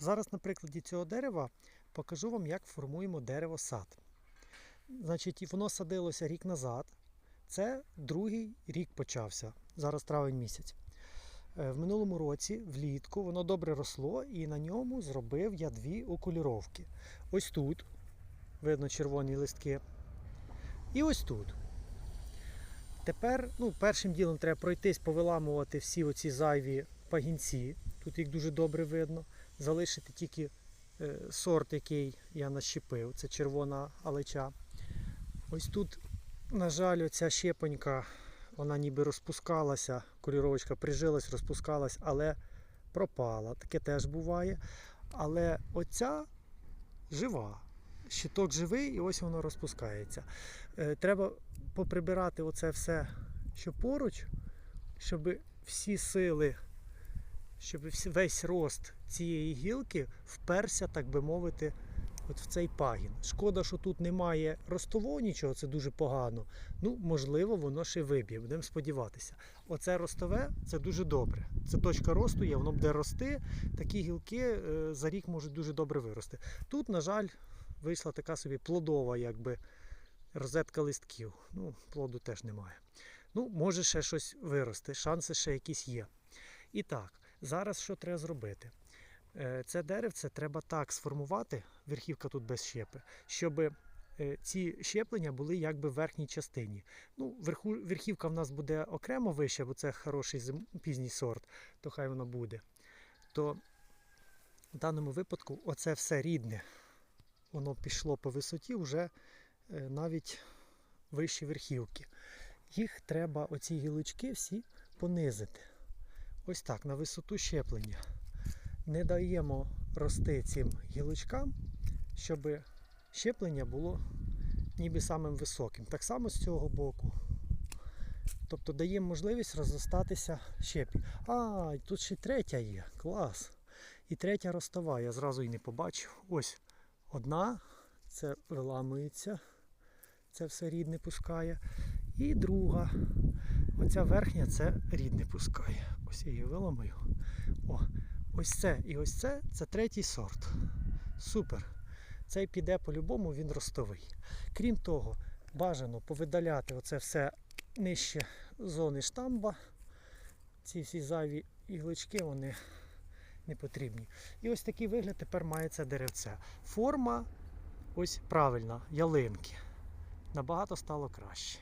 Зараз на прикладі цього дерева покажу вам, як формуємо дерево сад. Значить, воно садилося рік назад. Це другий рік почався, зараз травень місяць. Е, В минулому році, влітку, воно добре росло, і на ньому зробив я дві окуліровки. Ось тут, видно червоні листки, і ось тут. Тепер ну, першим ділом треба пройтись, повиламувати всі оці зайві пагінці. Тут їх дуже добре видно. Залишити тільки е, сорт, який я нащепив. Це червона алеча. Ось тут, на жаль, оця щепонька, вона ніби розпускалася, кольоровочка прижилась, розпускалась, але пропала. Таке теж буває. Але оця жива. Щиток живий і ось воно розпускається. Е, Треба поприбирати оце все, що поруч, щоб всі сили, щоб весь рост цієї гілки вперся, так би мовити, от в цей пагін. Шкода, що тут немає ростового нічого, це дуже погано. Ну, можливо, воно ще виб'є, будемо сподіватися. Оце ростове це дуже добре. Це точка росту є, воно буде рости. Такі гілки е, за рік можуть дуже добре вирости. Тут, на жаль, вийшла така собі плодова, якби розетка листків. Ну, плоду теж немає. Ну, може ще щось вирости, шанси ще якісь є. І так, зараз що треба зробити? Е, Це деревце треба так сформувати, верхівка тут без щепи, щоб е, ці щеплення були якби в верхній частині. Ну, верху, верхівка в нас буде окремо вища, бо це хороший зим, пізній сорт, то хай воно буде. То в даному випадку оце все рідне, воно пішло по висоті вже е, навіть вищі верхівки. Їх треба, оці гілочки всі понизити. Ось так, на висоту щеплення. Не даємо рости цим гілочкам, щоб щеплення було ніби самим високим. Так само з цього боку. Тобто даємо можливість розростатися щепі. А, тут ще третя є. Клас. І третя ростова, я зразу і не побачив. Ось одна, це виламується, це все рідне пускає. І друга. Оця верхня це рідне пускає. Ось я її виламаю. О, ось це і ось це це третій сорт. Супер. Цей піде по-любому, він ростовий. Крім того, бажано повидаляти оце все нижче зони штамба. Ці всі зайві іглички, вони не потрібні. І ось такий вигляд тепер має це деревце. Форма ось правильна, ялинки. Набагато стало краще.